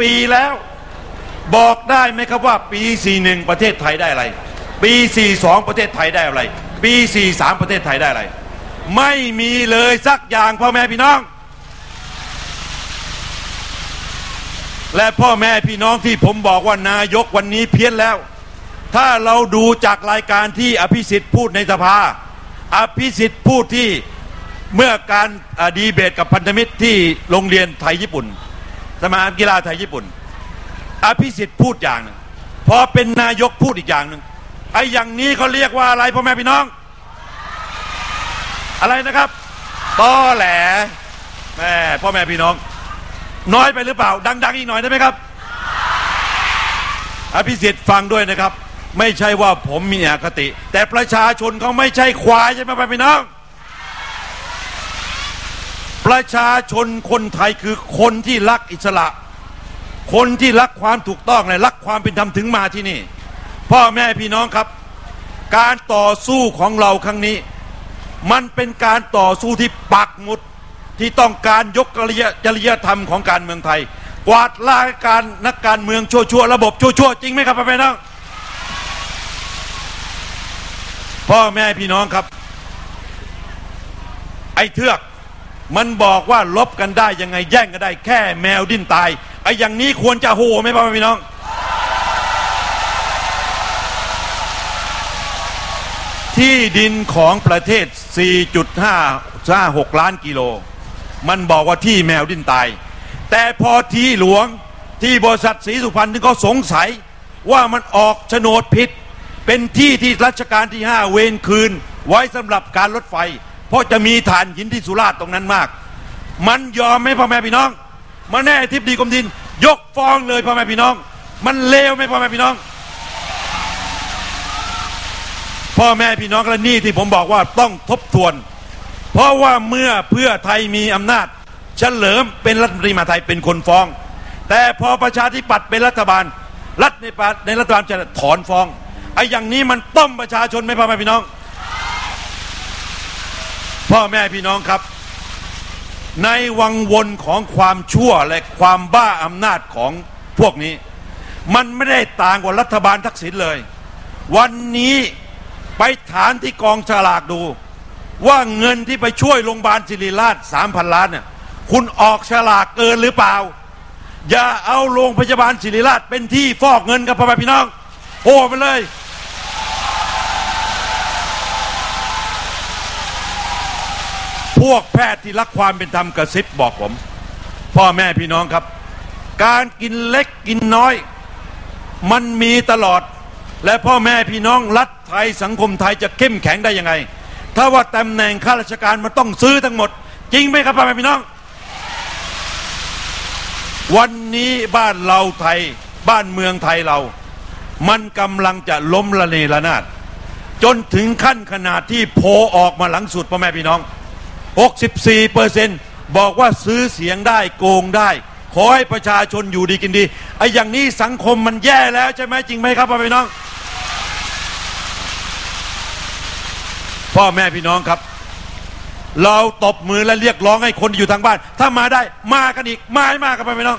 ปีแล้ว บอกได้ไหมครับว่าปี 41 ประเทศไทยได้อะไร ปี 42 ประเทศไทยได้อะไร ปี 43 ประเทศไทยได้อะไร ไม่มีเลยสักอย่างพ่อแม่พี่น้อง และพ่อแม่พี่น้องที่ผมบอกว่านายกวันนี้เพี้ยนแล้ว ถ้าเราดูจากรายการที่อภิสิทธิ์พูดในสภา อภิสิทธิ์พูดที่เมื่อการอ่าดีเบตกับพันธมิตรที่โรงเรียนไทยญี่ปุ่น สมาคมกีฬาไทยญี่ปุ่น อภิสิทธิ์พูดอย่างหนึ่งพอเป็นนายกพูดอีกอย่างหนึ่งไอ้อย่างนี้เขาเรียกว่าอะไรพ่อแม่พี่น้อง อะไรนะครับตอแหลแม่พ่อแม่พี่น้อง น้อยไปหรือเปล่า ดัง ๆ อีกหน่อยได้ไหมครับ อภิสิทธิ์ฟังด้วยนะครับ ไม่ใช่ว่าผมมีอคติ แต่ประชาชนเขาไม่ใช่ควายใช่ไหมพ่อแม่พี่น้อง ประชาชนคนไทยคือคนที่รักอิสระ คนที่รักความถูกต้องและรักความเป็นธรรมถึงมาที่นี่ พ่อแม่พี่น้องครับ การต่อสู้ของเราครั้งนี้ มันเป็นการต่อสู้ที่ปักหมุดที่ต้องการยกจริยจริยธรรมของการเมืองไทย กวาดล้างการนักการเมืองชั่วๆระบบชั่วๆจริงไหมครับพ่อแม่พี่น้องพ่อแม่พี่น้องครับ ไอ้เทือก มันบอกว่าลบกันได้ยังไงแย่งกันได้แค่แมวดิ้นตายไอ้อย่างนี้ควรจะโหไหมพ่อพี่น้อง ที่ดินของประเทศ4.56 ล้านกิโล มันบอกว่าที่แมวดิ้นตาย แต่พอที่หลวงที่บริษัทศรีสุพรรณที่เขาสงสัยว่ามันออกโฉนดผิด เป็นที่ที่รัชกาลที่ 5 เวนคืน ไว้สำหรับการรถไฟ เพราะจะมีฐานหินที่สุราษฎร์ตรงนั้นมาก มันยอมไหมพ่อแม่พี่น้องมาแน่ทิพดีกรมดิน ยกฟ้องเลยพ่อแม่พี่น้อง มันเลวไหมพ่อแม่พี่น้อง พ่อแม่พี่น้องและนี่ที่ผมบอกว่าต้องทบทวน เพราะว่าเมื่อเพื่อไทยมีอำนาจ เฉลิมเป็นรัฐมนตรีมาไทยเป็นคนฟ้อง แต่พอประชาธิปัตย์เป็นรัฐบาล รัฐในปาในรัฐบาลจะถอนฟ้องไอ้อย่างนี้มันต้มประชาชนไหมพ่อแม่พี่น้อง พ่อแม่พี่น้องครับ ในวังวนของความชั่วและความบ้าอำนาจของพวกนี้ มันไม่ได้ต่างกว่ารัฐบาลทักษิณเลย วันนี้ไปถามที่กองฉลากดู ว่าเงินที่ไปช่วยโรงพยาบาลศิริราชสามพันล้านเนี่ยคุณออกฉลากเกินหรือเปล่า อย่าเอาโรงพยาบาลศิริราชเป็นที่ฟอกเงินกับพ่อแม่พี่น้องโอ้ไปเลย พวกแพทย์ที่รักความเป็นธรรมกระซิบบอกผม พ่อแม่พี่น้องครับ การกินเล็กกินน้อย มันมีตลอด และพ่อแม่พี่น้องรัฐไทยสังคมไทยจะเข้มแข็งได้ยังไง ถ้าว่าตำแหน่งข้าราชการมันต้องซื้อทั้งหมด จริงไหมครับพ่อแม่พี่น้อง วันนี้บ้านเราไทย บ้านเมืองไทยเรา มันกำลังจะล้มละเนระนาดจนถึงขั้นขนาดที่โพลออกมาหลังสุดพ่อแม่พี่น้อง 64เปอร์เซ็นบอกว่าซื้อเสียงได้โกงได้ ขอให้ประชาชนอยู่ดีกินดีไอ้อย่างนี้สังคมมันแย่แล้วใช่ไหมจริงไหมครับพ่อแม่พี่น้อง พ่อแม่พี่น้องครับ เราตบมือและเรียกร้องให้คนที่อยู่ทางบ้าน ถ้ามาได้มากันอีกมาให้มากับพ่อแม่พี่น้อง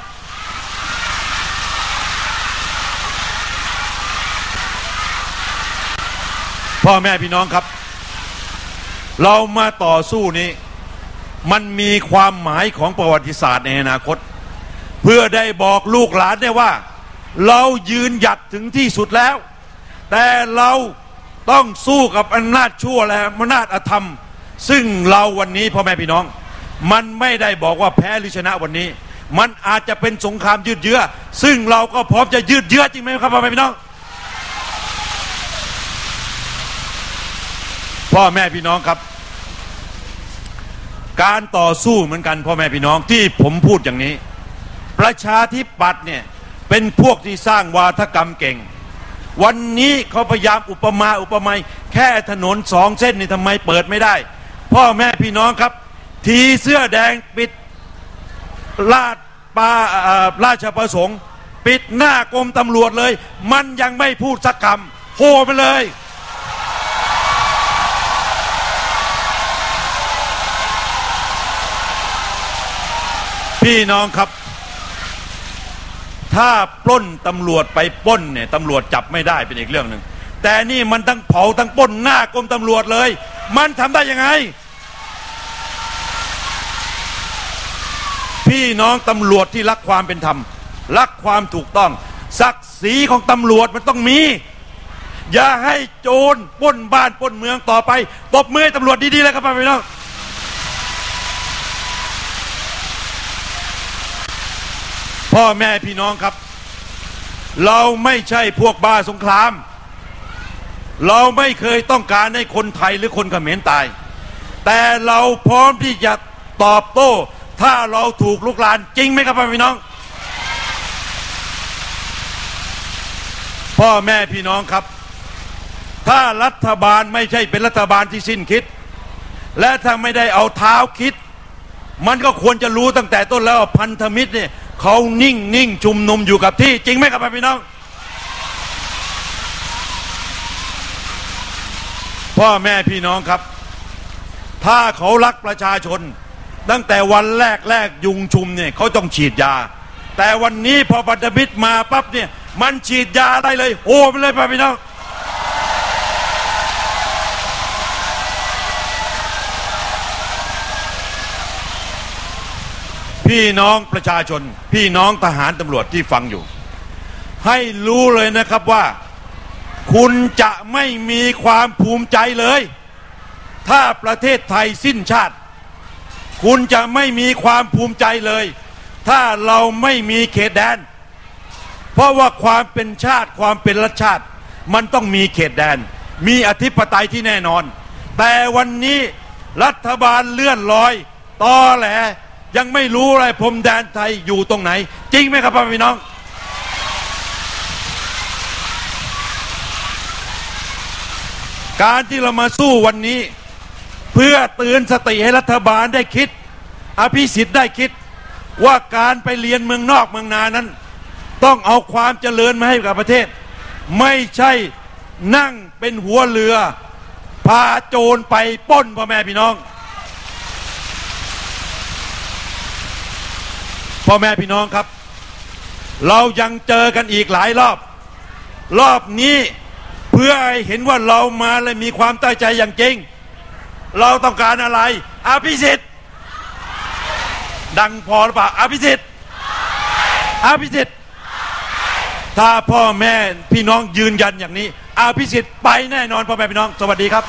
พ่อแม่พี่น้องครับ เรามาต่อสู้นี้ มันมีความหมายของประวัติศาสตร์ในอนาคต เพื่อได้บอกลูกหลานได้ว่า เรายืนหยัดถึงที่สุดแล้ว แต่เราต้องสู้กับอำนาจชั่วและอำนาจอธรรม ซึ่งเราวันนี้พ่อแม่พี่น้อง มันไม่ได้บอกว่าแพ้หรือชนะวันนี้ มันอาจจะเป็นสงครามยืดเยื้อ ซึ่งเราก็พร้อมจะยืดเยื้อจริงไหมครับพ่อแม่พี่น้อง พ่อแม่พี่น้องครับ การต่อสู้เหมือนกันพ่อแม่พี่น้องที่ผมพูดอย่างนี้ ประชาธิปัตย์เนี่ยเป็นพวกที่สร้างวาทกรรมเก่ง วันนี้เขาพยายามอุปมาอุปไมยแค่ถนนสองเส้นนี่ทำไมเปิดไม่ได้ พ่อแม่พี่น้องครับ ทีเสื้อแดงปิดลาดปาราชประสงค์ ปิดหน้ากรมตำรวจเลย มันยังไม่พูดสักคำโหไปเลย พี่น้องครับ ถ้าปล้นตำรวจไปปล้นเนี่ยตำรวจจับไม่ได้เป็นอีกเรื่องหนึ่งแต่นี่มันทั้งเผาทั้งปล้นหน้ากรมตำรวจเลย มันทำได้ยังไง พี่น้องตำรวจที่รักความเป็นธรรม รักความถูกต้อง ศักดิ์ศรีของตำรวจมันต้องมี อย่าให้โจรปล้นบ้านปล้นเมืองต่อไปตบมือให้ตำรวจดีๆเลยครับพี่น้อง พ่อแม่พี่น้องครับ เราไม่ใช่พวกบ้าสงคราม เราไม่เคยต้องการให้คนไทยหรือคนเขมรตาย แต่เราพร้อมที่จะตอบโต้ ถ้าเราถูกลุกลานจริงไหมครับพ่อพี่น้อง พ่อแม่พี่น้องครับ ถ้ารัฐบาลไม่ใช่เป็นรัฐบาลที่สิ้นคิด และถ้าไม่ได้เอาเท้าคิด มันก็ควรจะรู้ตั้งแต่ต้นแล้วพันธมิตรเนี่ย เขานิ่งนิ่งชุมนุมอยู่กับที่ จริงไหมครับพี่น้อง พ่อแม่พี่น้องครับ ถ้าเขารักประชาชน ตั้งแต่วันแรกแรกยุงชุมเนี่ยเขาต้องฉีดยา แต่วันนี้พอพันธมิตรมาปั๊บเนี่ย มันฉีดยาได้เลย โอ้ไปเลยพี่น้อง พี่น้องประชาชน พี่น้องทหารตำรวจที่ฟังอยู่ ให้รู้เลยนะครับว่า คุณจะไม่มีความภูมิใจเลย ถ้าประเทศไทยสิ้นชาติ คุณจะไม่มีความภูมิใจเลย ถ้าเราไม่มีเขตแดน เพราะว่าความเป็นชาติความเป็นรัฐชาติ มันต้องมีเขตแดน มีอธิปไตยที่แน่นอน แต่วันนี้รัฐบาลเลื่อนลอยตอแหล ยังไม่รู้อะไรพรมแดนไทยอยู่ตรงไหน จริงไหมครับพ่อพี่น้อง การที่เรามาสู้วันนี้ เพื่อเตือนสติให้รัฐบาลได้คิด อภิสิทธิ์ได้คิด ว่าการไปเรียนเมืองนอกเมืองนานั้น ต้องเอาความเจริญมาให้กับประเทศ ไม่ใช่นั่งเป็นหัวเรือ พาโจรไปป้นพ่อแม่พี่น้อง พ่อแม่พี่น้องครับ เรายังเจอกันอีกหลายรอบ รอบนี้เพื่อให้เห็นว่าเรามาและมีความตั้งใจอย่างจริง เราต้องการอะไรอภิสิทธิ์ดังพอหรือเปล่าอภิสิทธิ์อภิสิทธิ์ถ้าพ่อแม่พี่น้องยืนยันอย่างนี้อภิสิทธิ์ไปแน่นอนพ่อแม่พี่น้อง สวัสดีครับ